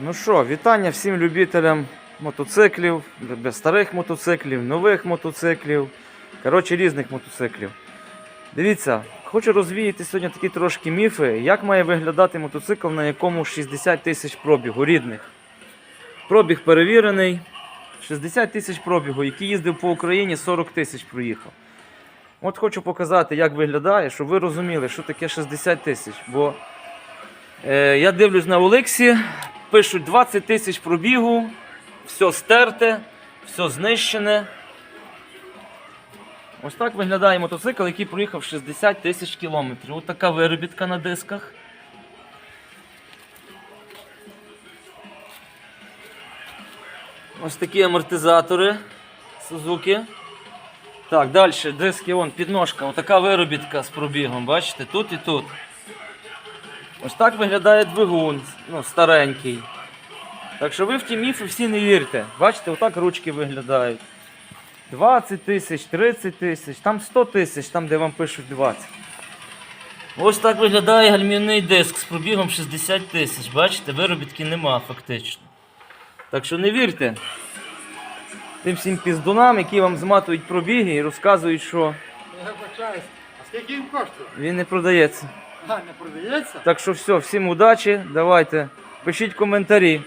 Ну що, вітання всім любителям мотоциклів, старих мотоциклів, нових мотоциклів, коротше різних мотоциклів. Дивіться, хочу розвіяти сьогодні такі трошки міфи, як має виглядати мотоцикл, на якому 60 тисяч пробігу рідних. Пробіг перевірений, 60 тисяч пробігу, який їздив по Україні, 40 тисяч проїхав. От хочу показати, як виглядає, щоб ви розуміли, що таке 60 тисяч. Бо е, я дивлюсь на Олексі, пишуть 20 тисяч пробігу, все стерте, все знищене. Ось так виглядає мотоцикл, який проїхав 60 тисяч кілометрів. Ось така виробітка на дисках. Ось такі амортизатори Suzuki. Так, далі диски, вон, підножка, отака виробітка з пробігом, бачите, тут і тут. Ось так виглядає двигун, ну, старенький. Так що ви в ті міфи всі не вірте. Бачите, отак ручки виглядають. 20 тисяч, 30 тисяч, там 100 тисяч, там де вам пишуть 20. Ось так виглядає гальмівний диск з пробігом 60 тисяч. Бачите, виробітки нема фактично. Так що не вірте тим всім піздунам, які вам зматують пробіги і розказують, що Я вибачаюсь. А скільки він коштує? він не продається. Не продається? Так що все, всім удачі, давайте, пишіть коментарі.